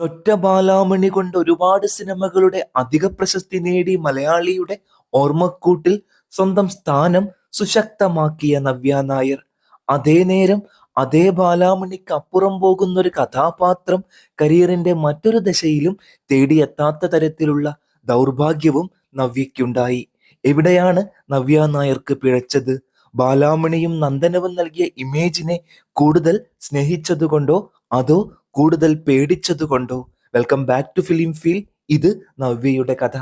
ഒറ്റ ബാലാമണി കൊണ്ട് ഒരുപാട് സിനിമകളുടെ അധിക പ്രശസ്തി നേടി മലയാളിയുടെ ഓർമ്മക്കൂട്ടിൽ സ്വന്തം സ്ഥാനം സുശക്തമാക്കിയ നവ്യ നായർ. അതേ നേരം അതേ ബാലാമണിക്ക് അപ്പുറം പോകുന്ന ഒരു കഥാപാത്രം കരിയറിന്റെ മറ്റൊരു ദശയിലും തേടിയെത്താത്ത തരത്തിലുള്ള ദൗർഭാഗ്യവും നവ്യയ്ക്കുണ്ടായി. എവിടെയാണ് നവ്യ നായർക്ക് പിഴച്ചത്? ബാലാമണിയും നന്ദനവും നൽകിയ ഇമേജിനെ കൂടുതൽ സ്നേഹിച്ചതുകൊണ്ടോ അതോ കൂടുതൽ പേടിച്ചതുകൊണ്ടോ welcome back to film feel ഇത് നവ്യയുടെ കഥ.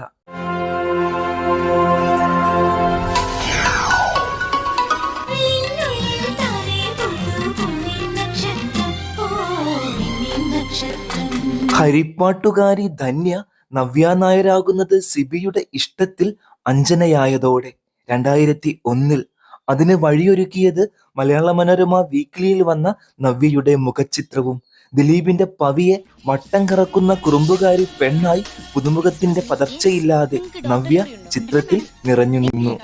ഹരിപ്പാട്ടുകാരി ധന്യ നവ്യ നായരാകുന്നത് സിബിയുടെ ഇഷ്ടത്തിൽ അഞ്ജനയായതോടെ. രണ്ടായിരത്തി ഒന്നിൽ അതിന് വഴിയൊരുക്കിയത് മലയാള മനോരമ വീക്ക്ലിയിൽ വന്ന നവ്യയുടെ മുഖച്ചിത്രവും ദിലീപിന്റെ പവിയെ വട്ടം കറക്കുന്ന കുറുമ്പുകാരി പെണ്ണായി പുതുമുഖത്തിന്റെ പതർച്ചയില്ലാതെ നവ്യ ചിത്രത്തിൽ നിറഞ്ഞു നിന്നു.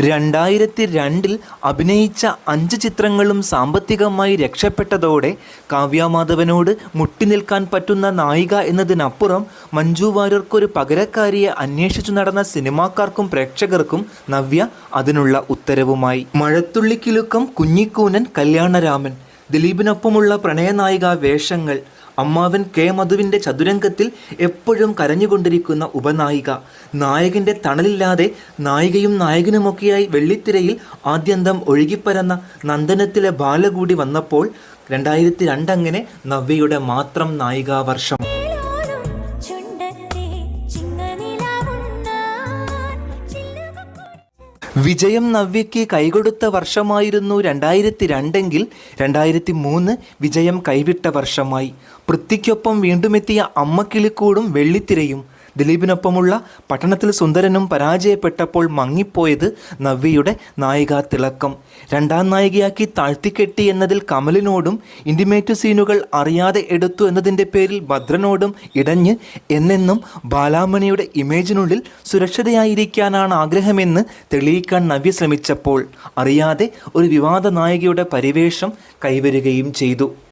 രണ്ടായിരത്തി രണ്ടിൽ അഭിനയിച്ച അഞ്ച് ചിത്രങ്ങളും സാമ്പത്തികമായി രക്ഷപ്പെട്ടതോടെ കാവ്യമാധവനോട് മുട്ടി നിൽക്കാൻ പറ്റുന്ന നായിക എന്നതിനപ്പുറം മഞ്ജു വാര്യർക്കൊരു പകരക്കാരിയെ അന്വേഷിച്ചു നടന്ന സിനിമാക്കാർക്കും പ്രേക്ഷകർക്കും നവ്യ അതിനുള്ള ഉത്തരവുമായി. മഴത്തുള്ളിക്കിലുക്കം കുഞ്ഞിക്കൂനൻ കല്യാണരാമൻ. ദിലീപിനൊപ്പമുള്ള പ്രണയനായിക വേഷങ്ങൾ അമ്മാവൻ കെ മധുവിന്റെ ചതുരംഗത്തിൽ എപ്പോഴും കരഞ്ഞുകൊണ്ടിരിക്കുന്ന ഉപനായിക. നായകന്റെ തണലില്ലാതെ നായികയും നായകനുമൊക്കെയായി വെള്ളിത്തിരയിൽ ആദ്യന്തം ഒഴുകിപ്പരന്ന നന്ദനത്തിലെ ബാലകൂടി വന്നപ്പോൾ രണ്ടായിരത്തി രണ്ടങ്ങനെ നവ്യയുടെ മാത്രം നായികാവർഷം. വിജയം നവ്യയ്ക്ക് കൈകൊടുത്ത വർഷമായിരുന്നു രണ്ടായിരത്തി രണ്ടെങ്കിൽ രണ്ടായിരത്തി മൂന്ന് വിജയം കൈവിട്ട വർഷമായി. പൃഥ്വിക്കൊപ്പം വീണ്ടുമെത്തിയ അമ്മക്കിളിക്കൂടും വെള്ളിത്തിരയും. ദിലീപിനൊപ്പമുള്ള പട്ടണത്തിൽ സുന്ദരനും പരാജയപ്പെട്ടപ്പോൾ മങ്ങിപ്പോയത് നവ്യയുടെ നായികാ തിളക്കം. രണ്ടാം നായികയാക്കി താഴ്ത്തിക്കെട്ടി എന്നതിൽ കമലിനോടും ഇന്റിമേറ്റ് സീനുകൾ അറിയാതെ എടുത്തു എന്നതിന്റെ പേരിൽ ഭദ്രനോടും ഇടഞ്ഞ് എന്നെന്നും ബാലാമണിയുടെ ഇമേജിനുള്ളിൽ സുരക്ഷിതയായിരിക്കാനാണ് ആഗ്രഹമെന്ന് തെളിയിക്കാൻ നവ്യ ശ്രമിച്ചപ്പോൾ അറിയാതെ ഒരു വിവാദ നായികയുടെ പരിവേഷം കൈവരുകയും ചെയ്തു.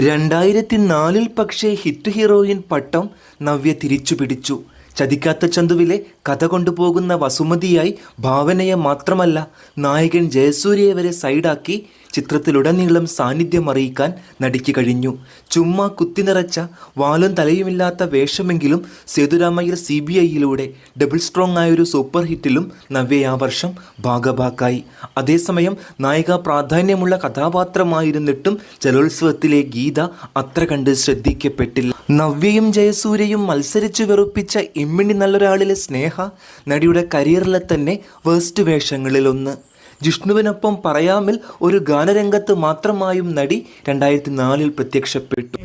രണ്ടായിരത്തി നാലിൽ പക്ഷേ ഹിറ്റ് ഹീറോയിൻ പട്ടം നവ്യ തിരിച്ചു പിടിച്ചു ചതിക്കാത്ത ചന്തുവിലെ കഥ കൊണ്ടുപോകുന്ന വസുമതിയായി ഭാവനയെ മാത്രമല്ല നായകൻ ജയസൂര്യയെ വരെ സൈഡാക്കി ചിത്രത്തിലുടനീളം സാന്നിധ്യം അറിയിക്കാൻ നടിക്ക് കഴിഞ്ഞു. ചുമ്മാ കുത്തി നിറച്ച വാലും തലയുമില്ലാത്ത വേഷമെങ്കിലും സേതുരാമയ്യർ സി ബി ഐയിലൂടെ ഡബിൾ സ്ട്രോങ് ആയൊരു സൂപ്പർ ഹിറ്റിലും നവ്യ ആ വർഷം ഭാഗഭാക്കായി. അതേസമയം നായിക പ്രാധാന്യമുള്ള കഥാപാത്രമായിരുന്നിട്ടും ജലോത്സവത്തിലെ ഗീത അത്ര കണ്ട് ശ്രദ്ധിക്കപ്പെട്ടില്ല. നവ്യയും ജയസൂര്യയും മത്സരിച്ച് വെറുപ്പിച്ച ഇമ്മിണി നല്ലൊരാളിലെ സ്നേഹ നടിയുടെ കരിയറിലെ തന്നെ വേസ്റ്റ് വേഷങ്ങളിലൊന്ന്. ജിഷ്ണുവിനൊപ്പം പറയാമിൽ ഒരു ഗാനരംഗത്ത് മാത്രമായും നടി രണ്ടായിരത്തി നാലിൽ പ്രത്യക്ഷപ്പെട്ടു.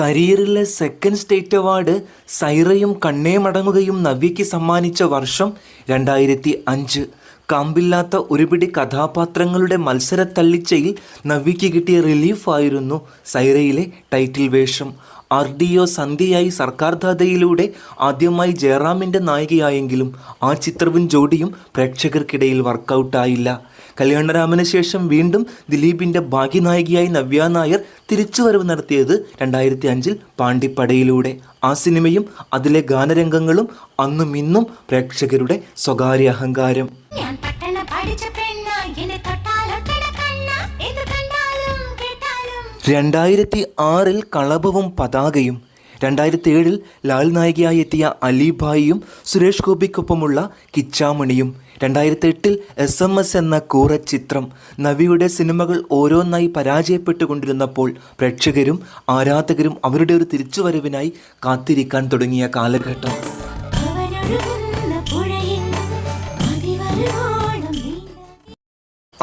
കരിയറിലെ സെക്കൻഡ് സ്റ്റേറ്റ് അവാർഡ് സൈറയും കണ്ണേ മടങ്ങുകയും നവ്യയ്ക്ക് സമ്മാനിച്ച വർഷം രണ്ടായിരത്തി അഞ്ച്. കാമ്പില്ലാത്ത ഒരുപിടി കഥാപാത്രങ്ങളുടെ മത്സര മത്സരത്തള്ളിച്ചയിൽ നവ്യയ്ക്ക് കിട്ടിയ റിലീഫായിരുന്നു സൈറയിലെ ടൈറ്റിൽ വേഷം. ആർ ഡി ഒ സന്ധ്യയായി സർക്കാർ ദാതയിലൂടെ ആദ്യമായി ജയറാമിന്റെ നായികയായെങ്കിലും ആ ചിത്രവും ജോഡിയും പ്രേക്ഷകർക്കിടയിൽ വർക്കൗട്ടായില്ല. കല്യാണരാമന് ശേഷം വീണ്ടും ദിലീപിന്റെ ഭാഗ്യനായികയായി നവ്യ നായർ തിരിച്ചുവരവ് നടത്തിയത് രണ്ടായിരത്തി അഞ്ചിൽ പാണ്ടിപ്പടയിലൂടെ. ആ സിനിമയും അതിലെ ഗാനരംഗങ്ങളും അന്നും ഇന്നും പ്രേക്ഷകരുടെ സ്വകാര്യ അഹങ്കാരം. രണ്ടായിരത്തി ആറിൽ കളഭവും പതാകയും രണ്ടായിരത്തി ഏഴിൽ ലാൽ നായികയായി എത്തിയ അലിഭായിയും സുരേഷ് ഗോപിക്കൊപ്പമുള്ള കിച്ചാമണിയും രണ്ടായിരത്തി എട്ടിൽ എസ് എം എസ് എന്ന കൂറച്ചിത്രം നവിയുടെ സിനിമകൾ ഓരോന്നായി പരാജയപ്പെട്ടുകൊണ്ടിരുന്നപ്പോൾ പ്രേക്ഷകരും ആരാധകരും അവരുടെ ഒരു തിരിച്ചുവരവിനായി കാത്തിരിക്കാൻ തുടങ്ങിയ കാലഘട്ടം.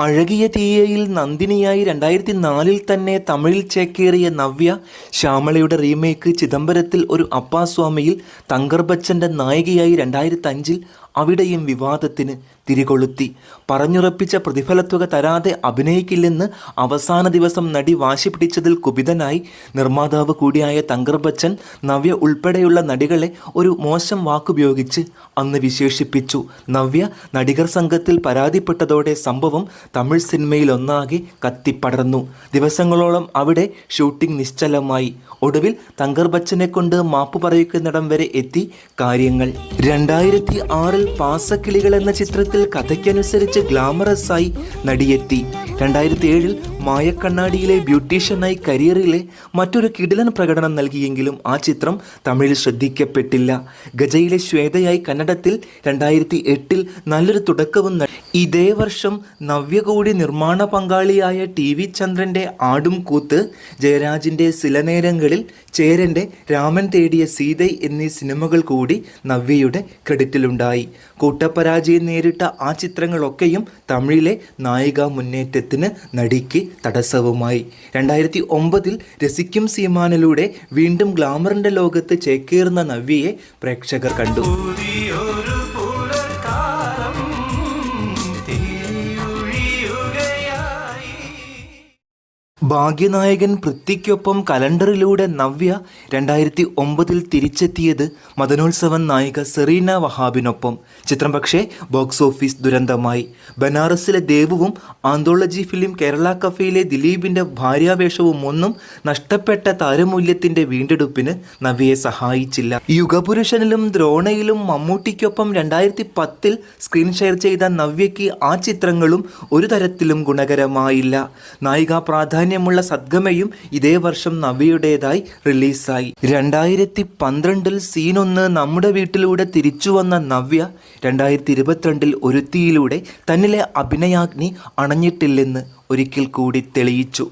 അഴകിയ തീയയിൽ നന്ദിനിയായി രണ്ടായിരത്തി നാലിൽ തന്നെ തമിഴിൽ ചേക്കേറിയ നവ്യ ശ്യാമളയുടെ റീമേക്ക് ചിദംബരത്തിൽ ഒരു അപ്പാസ്വാമിയിൽ തങ്കർ ബച്ചന്റെ നായികയായി രണ്ടായിരത്തി അഞ്ചിൽ അവിടെയും വിവാദത്തിന് തിരികൊളുത്തി. പറഞ്ഞുറപ്പിച്ച പ്രതിഫലത്തുക തരാതെ അഭിനയിക്കില്ലെന്ന് അവസാന ദിവസം നടി വാശി പിടിച്ചതിൽ കുപിതനായി നിർമ്മാതാവ് കൂടിയായ തങ്കർ ബച്ചൻ നവ്യ ഉൾപ്പെടെയുള്ള നടികളെ ഒരു മോശം വാക്കുപയോഗിച്ച് അന്ന് വിശേഷിപ്പിച്ചു. നവ്യ നടികർ സംഘത്തിൽ പരാതിപ്പെട്ടതോടെ സംഭവം തമിഴ് സിനിമയിൽ ഒന്നാകെ കത്തിപ്പടർന്നു. ദിവസങ്ങളോളം അവിടെ ഷൂട്ടിംഗ് നിശ്ചലമായി. ഒടുവിൽ തങ്കർ ബച്ചനെ കൊണ്ട് മാപ്പ് പറയിക്കുന്നിടം വരെ എത്തി കാര്യങ്ങൾ. രണ്ടായിരത്തി ആറിൽ പാസക്കിളികൾ എന്ന ചിത്രത്തിൽ കഥയ്ക്കനുസരിച്ച് ഗ്ലാമറസ് ആയി നടിയെത്തി. രണ്ടായിരത്തി ഏഴിൽ മായക്കണ്ണാടിയിലെ ബ്യൂട്ടീഷ്യനായി കരിയറിലെ മറ്റൊരു കിടിലൻ പ്രകടനം നൽകിയെങ്കിലും ആ ചിത്രം തമിഴിൽ ശ്രദ്ധിക്കപ്പെട്ടില്ല. ഗജയിലെ ശ്വേതയായി കന്നഡത്തിൽ രണ്ടായിരത്തി എട്ടിൽ നല്ലൊരു തുടക്കവും ഇതേ വർഷം നവ്യകോടി നിർമ്മാണ പങ്കാളിയായ ടി വി ചന്ദ്രന്റെ ആടും കൂത്ത് ജയരാജിന്റെ സില നേരങ്ങളിൽ ചേരന്റെ രാമൻ തേടിയ സീതൈ എന്നീ സിനിമകൾ കൂടി നവ്യയുടെ ക്രെഡിറ്റിലുണ്ടായി. കൂട്ടപരാജയം നേരിട്ട ആ ചിത്രങ്ങളൊക്കെയും തമിഴിലെ നായിക മുന്നേറ്റത്തിന് നടിക്ക് തടസ്സവുമായി. രണ്ടായിരത്തി ഒമ്പതിൽ രസിക്കും സീമാനിലൂടെ വീണ്ടും ഗ്ലാമറിന്റെ ലോകത്ത് ചേക്കേറുന്ന നവ്യയെ പ്രേക്ഷകർ കണ്ടു. ഭാഗ്യനായകൻ പൃഥ്വിക്കൊപ്പം കലണ്ടറിലൂടെ നവ്യ രണ്ടായിരത്തി ഒമ്പതിൽ തിരിച്ചെത്തിയത് മദനോത്സവൻ നായിക സെറീന വഹാബിനൊപ്പം. ചിത്രം പക്ഷേ ബോക്സ് ഓഫീസ് ദുരന്തമായി. ബനാറസിലെ ദേവുവും ആന്തോളജി ഫിലിം കേരള കഫയിലെ ദിലീപിന്റെ ഭാര്യാവേഷവും ഒന്നും നഷ്ടപ്പെട്ട താരമൂല്യത്തിന്റെ വീണ്ടെടുപ്പിന് നവ്യയെ സഹായിച്ചില്ല. യുഗപുരുഷനിലും ദ്രോണയിലും മമ്മൂട്ടിക്കൊപ്പം രണ്ടായിരത്തി പത്തിൽ സ്ക്രീൻ ഷെയർ ചെയ്ത നവ്യയ്ക്ക് ആ ചിത്രങ്ങളും ഒരു തരത്തിലും ഗുണകരമായില്ല. നായികാ പ്രാധാന്യമുള്ള സദ്ഗമയും ഇതേ വർഷം നവിയുടേതായി റിലീസായി. രണ്ടായിരത്തി പന്ത്രണ്ടിൽ സീനൊന്ന് നമ്മുടെ വീട്ടിലൂടെ തിരിച്ചു വന്ന നവ്യ രണ്ടായിരത്തി ഇരുപത്തിരണ്ടിൽ ഒരുത്തിയിലൂടെ തന്നിലെ അഭിനയാഗ്നി അണഞ്ഞിട്ടില്ലെന്ന് ഒരിക്കൽ കൂടി തെളിയിച്ചു.